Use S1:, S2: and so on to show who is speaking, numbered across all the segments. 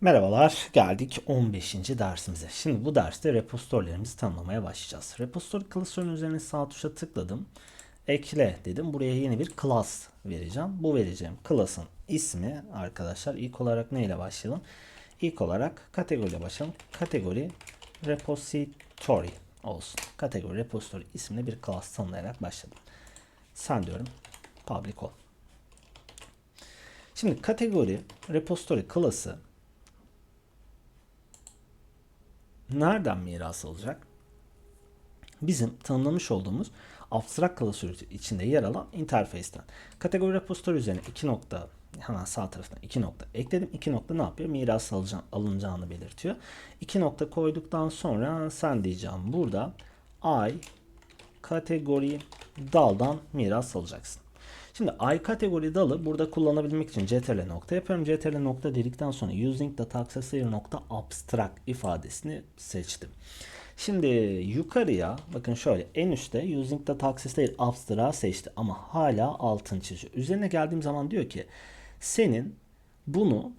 S1: Merhabalar, geldik 15. dersimize. Şimdi bu derste repositorylerimizi tanımlamaya başlayacağız. Repository klasörün üzerine sağ tuşa tıkladım. Ekle dedim. Buraya yeni bir class vereceğim. Bu vereceğim class'ın ismi arkadaşlar ilk olarak ne ile başlayalım? İlk olarak kategoriyle başlayalım. Kategori repository olsun. Kategori repository isimli bir class tanımlayarak başladım. Sen diyorum public ol. Şimdi kategori repository class'ı nereden miras alacak? Bizim tanımlamış olduğumuz abstract klasör içinde yer alan interface'ten. Kategori repository üzerine iki nokta hemen sağ tarafına iki nokta ekledim. İki nokta ne yapıyor? Miras alınacağını belirtiyor. İki nokta koyduktan sonra sen diyeceğim burada I kategori daldan miras alacaksın. Şimdi I kategori dalı burada kullanabilmek için ctrl nokta yapıyorum. ctrl nokta dedikten sonra using data accessor nokta abstract ifadesini seçtim. Şimdi yukarıya bakın şöyle en üstte using data accessor abstract seçti ama hala altın çiziyor. Üzerine geldiğim zaman diyor ki senin bunu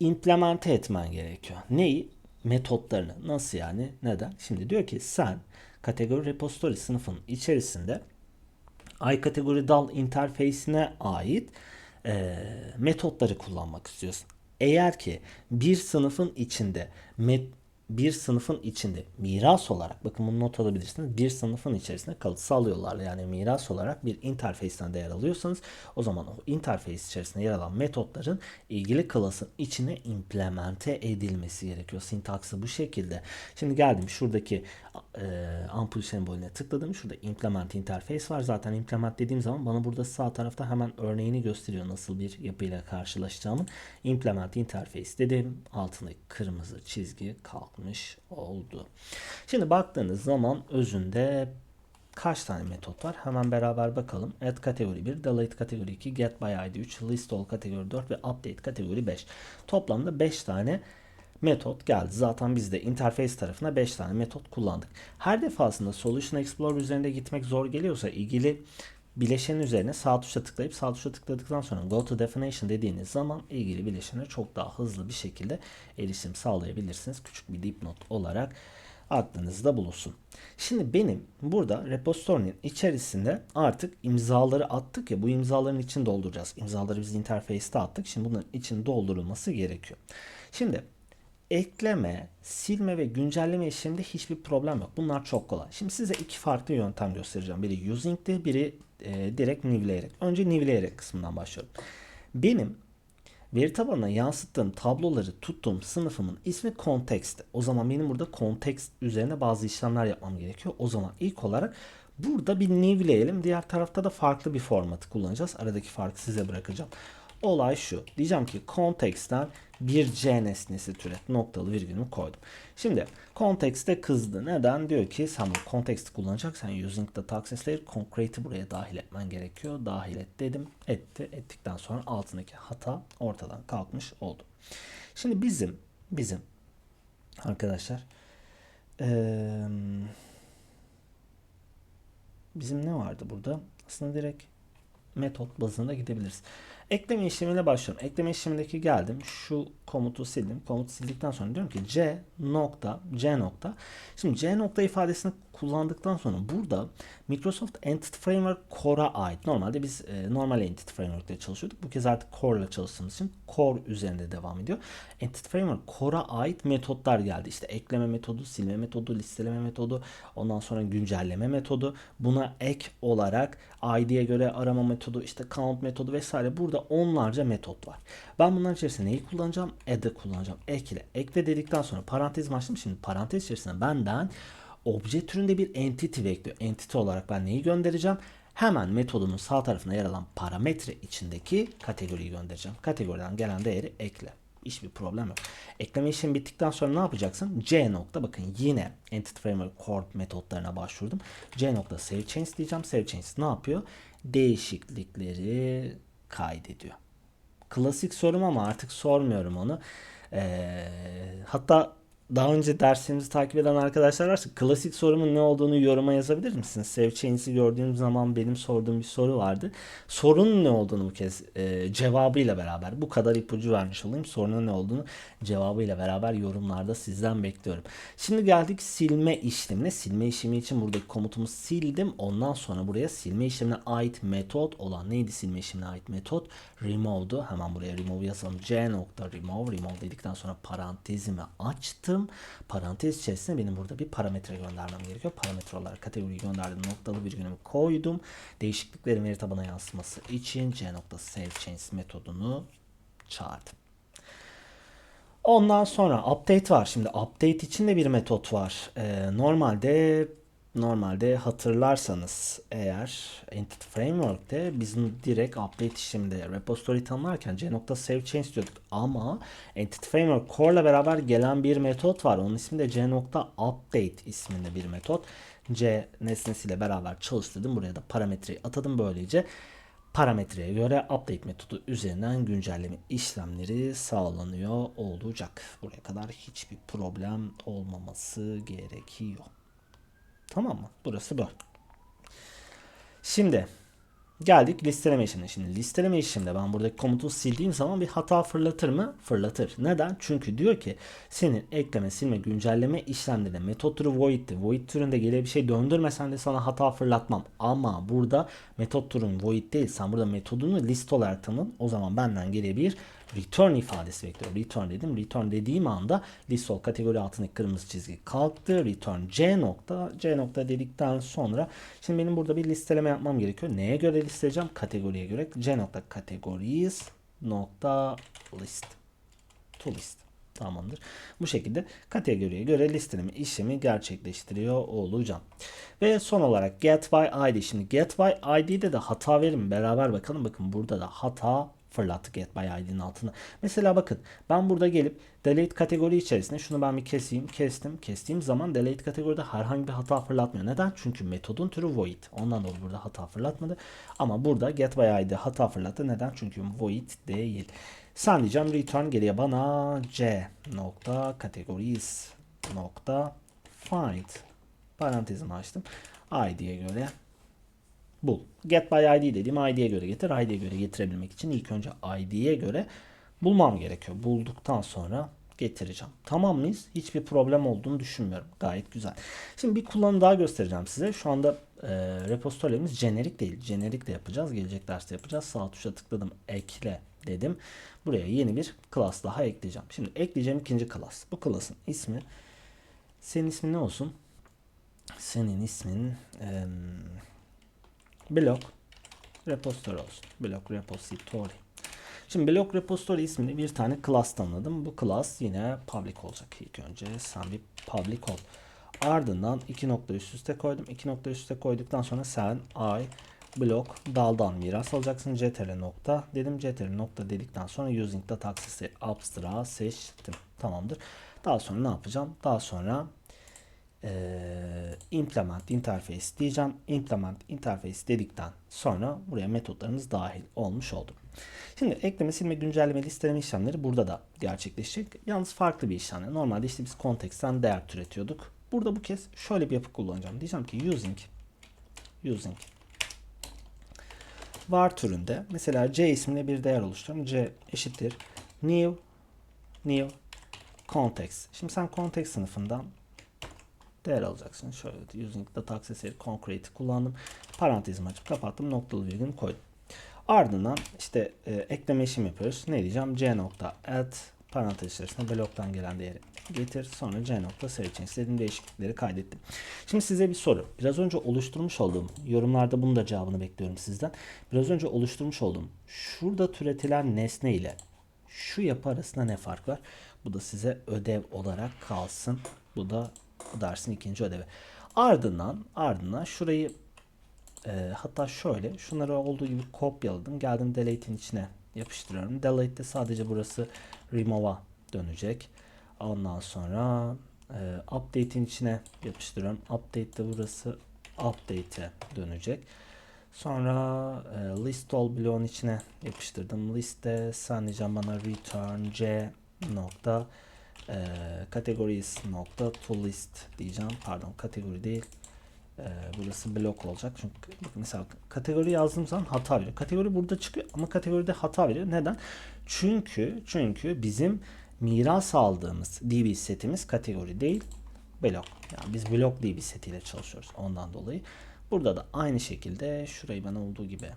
S1: implemente etmen gerekiyor. Neyi? Metotlarını. Nasıl yani? Neden? Şimdi diyor ki sen kategori repository sınıfının içerisinde I kategori dal interface'ine ait e, metotları kullanmak istiyorsun. Eğer ki bir sınıfın içinde met, bir sınıfın içinde miras olarak bakın bunu not alabilirsiniz. Bir sınıfın içerisinde kalıtsal yollarla yani miras olarak bir interface'ten değer alıyorsanız o zaman o interface içerisinde yer alan metotların ilgili klasın içine implemente edilmesi gerekiyor. Sintaksı bu şekilde. Şimdi geldim şuradaki e, ampul sembolüne tıkladım. Şurada implement interface var. Zaten implement dediğim zaman bana burada sağ tarafta hemen örneğini gösteriyor nasıl bir yapıyla karşılaşacağımın. Implement interface dedim. Altındaki kırmızı çizgi kalkmış oldu. Şimdi baktığınız zaman özünde kaç tane metot var? Hemen beraber bakalım. Add kategori 1, delete kategori 2, get by id 3, list all kategori 4 ve update kategori 5. Toplamda 5 tane metot geldi. Zaten biz de interface tarafına 5 tane metot kullandık. Her defasında Solution Explorer üzerinde gitmek zor geliyorsa ilgili bileşenin üzerine sağ tuşa tıklayıp sağ tuşa tıkladıktan sonra Go to Definition dediğiniz zaman ilgili bileşene çok daha hızlı bir şekilde erişim sağlayabilirsiniz. Küçük bir dipnot olarak aklınızda bulunsun. Şimdi benim burada repository'nin içerisinde artık imzaları attık ya bu imzaların için dolduracağız. İmzaları biz interface'te attık. Şimdi bunların için doldurulması gerekiyor. Şimdi ekleme, silme ve güncelleme işleminde hiçbir problem yok. Bunlar çok kolay. Şimdi size iki farklı yöntem göstereceğim. Biri using'de, biri e, direkt nivelleyerek. Önce nivelleyerek kısmından başlıyorum. Benim veri tabanına yansıttığım tabloları tuttuğum sınıfımın ismi context. O zaman benim burada context üzerine bazı işlemler yapmam gerekiyor. O zaman ilk olarak burada bir niveleyelim. Diğer tarafta da farklı bir formatı kullanacağız. Aradaki farkı size bırakacağım. Olay şu. Diyeceğim ki context'ten bir C nesnesi türet noktalı virgülümü koydum. Şimdi context'te kızdı. Neden? Diyor ki sen bu context'i kullanacaksan using the access layer concrete'i buraya dahil etmen gerekiyor. Dahil et dedim. Etti. Ettikten sonra altındaki hata ortadan kalkmış oldu. Şimdi bizim bizim arkadaşlar ee, bizim ne vardı burada? Aslında direkt metot bazında gidebiliriz. Ekleme işlemine başlıyorum. Ekleme işlemindeki geldim. Şu komutu sildim. Komutu sildikten sonra diyorum ki c nokta c nokta. Şimdi c nokta ifadesini kullandıktan sonra burada Microsoft Entity Framework Core'a ait. Normalde biz e, normal Entity Framework ile çalışıyorduk. Bu kez artık Core ile çalıştığımız için Core üzerinde devam ediyor. Entity Framework Core'a ait metotlar geldi. İşte ekleme metodu, silme metodu, listeleme metodu, ondan sonra güncelleme metodu. Buna ek olarak ID'ye göre arama metodu, işte count metodu vesaire. Burada onlarca metot var. Ben bunların içerisinde neyi kullanacağım? Add'ı kullanacağım. Ekle. Ekle dedikten sonra parantez açtım. Şimdi parantez içerisinde benden obje türünde bir entity bekliyor. Entity olarak ben neyi göndereceğim? Hemen metodunun sağ tarafına yer alan parametre içindeki kategoriyi göndereceğim. Kategoriden gelen değeri ekle. Hiçbir problem yok. Ekleme işlemi bittikten sonra ne yapacaksın? C nokta bakın yine Entity Framework Core metotlarına başvurdum. C nokta save change diyeceğim. Save change ne yapıyor? Değişiklikleri kaydediyor. Klasik sorum ama artık sormuyorum onu. Ee, hatta daha önce derslerimizi takip eden arkadaşlar varsa klasik sorumun ne olduğunu yoruma yazabilir misiniz? Save gördüğüm zaman benim sorduğum bir soru vardı. Sorunun ne olduğunu bu kez e, cevabıyla beraber bu kadar ipucu vermiş olayım. Sorunun ne olduğunu cevabıyla beraber yorumlarda sizden bekliyorum. Şimdi geldik silme işlemine. Silme işlemi için buradaki komutumu sildim. Ondan sonra buraya silme işlemine ait metot olan neydi silme işlemine ait metot? Remove'du. Hemen buraya remove yazalım. C nokta remove. Remove dedikten sonra parantezimi açtım. Parantez içerisinde benim burada bir parametre göndermem gerekiyor. Parametre olarak kategoriyi gönderdim. Noktalı virgülümü koydum. Değişikliklerin veri tabana yansıması için C nokta save change metodunu çağırdım. Ondan sonra update var. Şimdi update için de bir metot var. Ee, normalde normalde hatırlarsanız eğer Entity Framework'te biz direkt update işleminde repository tanımlarken c.savechange diyorduk ama Entity Framework Core ile beraber gelen bir metot var. Onun ismi de c.update isminde bir metot. C nesnesiyle beraber çalıştırdım. Buraya da parametreyi atadım böylece parametreye göre update metodu üzerinden güncelleme işlemleri sağlanıyor olacak. Buraya kadar hiçbir problem olmaması gerekiyor. Tamam mı? Burası bu. Şimdi geldik listeleme işlemine. Şimdi listeleme işleminde ben buradaki komutu sildiğim zaman bir hata fırlatır mı? Fırlatır. Neden? Çünkü diyor ki senin ekleme, silme, güncelleme işlemlerinde metot türü void'ti. Void türünde geriye bir şey döndürmesen de sana hata fırlatmam. Ama burada metot türün void değil. Sen burada metodunu list olarak tanım. O zaman benden geriye bir return ifadesi bekliyor. Return dedim. Return dediğim anda list ol kategori altındaki kırmızı çizgi kalktı. Return c nokta. c nokta dedikten sonra şimdi benim burada bir listeleme yapmam gerekiyor. Neye göre listeleyeceğim? Kategoriye göre. c nokta categories nokta list. To list. Tamamdır. Bu şekilde kategoriye göre listeleme işlemi gerçekleştiriyor olacağım. Ve son olarak get by id. Şimdi get by id'de de hata verin beraber bakalım. Bakın burada da hata fırlattı get by id'nin altına. Mesela bakın ben burada gelip delete kategori içerisinde şunu ben bir keseyim. Kestim. Kestiğim zaman delete kategoride herhangi bir hata fırlatmıyor. Neden? Çünkü metodun türü void. Ondan dolayı burada hata fırlatmadı. Ama burada get by id hata fırlattı. Neden? Çünkü void değil. Sen diyeceğim return geriye bana c nokta categories nokta find parantezimi açtım. id'ye göre bul. Get by id dediğim id'ye göre getir. id'ye göre getirebilmek için ilk önce id'ye göre bulmam gerekiyor. Bulduktan sonra getireceğim. Tamam mıyız? Hiçbir problem olduğunu düşünmüyorum. Gayet güzel. Şimdi bir kullanım daha göstereceğim size. Şu anda e, repository'miz jenerik değil. Jenerik de yapacağız. Gelecek derste yapacağız. Sağ tuşa tıkladım. Ekle dedim. Buraya yeni bir class daha ekleyeceğim. Şimdi ekleyeceğim ikinci class. Bu class'ın ismi senin ismin ne olsun? Senin ismin e, blok repository olsun. Blok repository. Şimdi blok repository ismini bir tane class tanımladım. Bu class yine public olacak ilk önce. Sen bir public ol. Ardından iki nokta üst üste koydum. İki nokta üst üste koyduktan sonra sen i blok daldan miras alacaksın. ctr nokta dedim. ctr nokta dedikten sonra using data access'i abstract seçtim. Tamamdır. Daha sonra ne yapacağım? Daha sonra e, implement interface diyeceğim. Implement interface dedikten sonra buraya metotlarımız dahil olmuş oldu. Şimdi ekleme, silme, güncelleme, listeleme işlemleri burada da gerçekleşecek. Yalnız farklı bir işlem. Normalde işte biz konteksten değer türetiyorduk. Burada bu kez şöyle bir yapı kullanacağım. Diyeceğim ki using using var türünde mesela c ismine bir değer oluşturuyorum. c eşittir new new context. Şimdi sen context sınıfından değer alacaksın. Şöyle using data accessory concrete kullandım. Parantezimi açıp kapattım. Noktalı virgül koydum. Ardından işte e, ekleme işlemi yapıyoruz. Ne diyeceğim? c nokta add parantez içerisinde bloktan gelen değeri getir. Sonra c nokta search istediğim değişiklikleri kaydettim. Şimdi size bir soru. Biraz önce oluşturmuş olduğum yorumlarda bunun da cevabını bekliyorum sizden. Biraz önce oluşturmuş olduğum şurada türetilen nesne ile şu yapı arasında ne fark var? Bu da size ödev olarak kalsın. Bu da bu dersin ikinci ödevi. Ardından ardından şurayı e, hatta şöyle şunları olduğu gibi kopyaladım. Geldim delete'in içine yapıştırıyorum. Delete'de sadece burası remove'a dönecek. Ondan sonra e, update'in içine yapıştırıyorum. Update'de burası update'e dönecek. Sonra e, list all bloğun içine yapıştırdım. Liste diyeceğim bana return c nokta e, categories nokta to list diyeceğim. Pardon kategori değil. E, burası blok olacak. Çünkü mesela kategori yazdığım zaman hata veriyor. Kategori burada çıkıyor ama kategoride hata veriyor. Neden? Çünkü çünkü bizim miras aldığımız DB setimiz kategori değil blok. Yani biz blok DB setiyle çalışıyoruz ondan dolayı. Burada da aynı şekilde şurayı ben olduğu gibi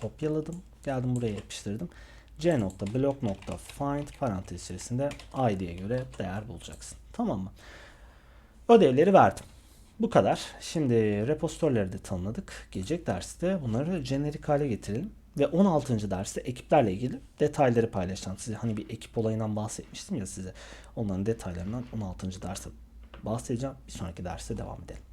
S1: kopyaladım. Geldim buraya yapıştırdım. C nokta blok nokta find parantez içerisinde ID'ye göre değer bulacaksın. Tamam mı? Ödevleri verdim. Bu kadar. Şimdi repozitörleri de tanımladık. Gelecek derste bunları jenerik hale getirelim. Ve 16. derste ekiplerle ilgili detayları paylaşacağım. Size hani bir ekip olayından bahsetmiştim ya size. Onların detaylarından 16. derste bahsedeceğim. Bir sonraki derste devam edelim.